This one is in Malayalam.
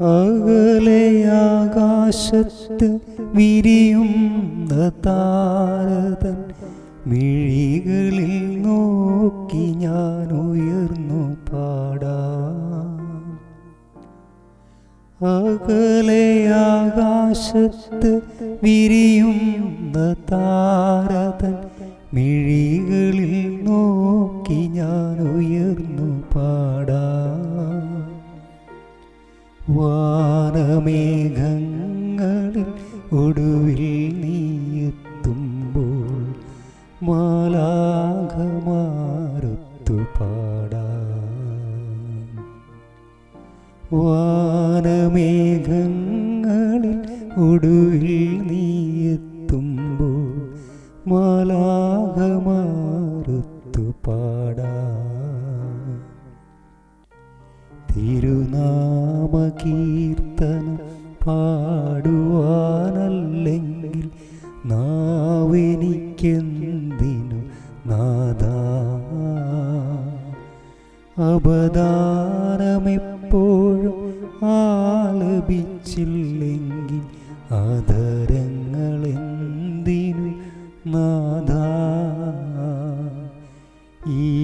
അകലയാകാശത്ത് വിരിയുന്ന താരതൻ മിഴികളിൽ നോക്കി ഞാൻ ഉയർന്നു പാടാ. അകലയാകാശത്ത് വിരിയുന്ന താരതൻ മിഴികളിൽ നോക്കി ഞാൻ ഉയർന്നു പാടാം. വാനമേഘങ്ങളിൽ ഒടുവിൽ നീയെത്തുമ്പോൾ മാലാഘമാരൊത്തു പാടാ. വാനമേഘങ്ങളിൽ ഒടുവിൽ നീയെത്തുമ്പോൾ മാലാഘമാരൊത്തു പാടാം. നാമകീർത്തനം പാടുവാനല്ലെങ്കിൽ നാവെനിക്കെന്തിനു നാദ? അപദാനമെപ്പോഴും ആലപിച്ചില്ലെങ്കിൽ ആദരങ്ങളെന്തിനു നാദ? ഈ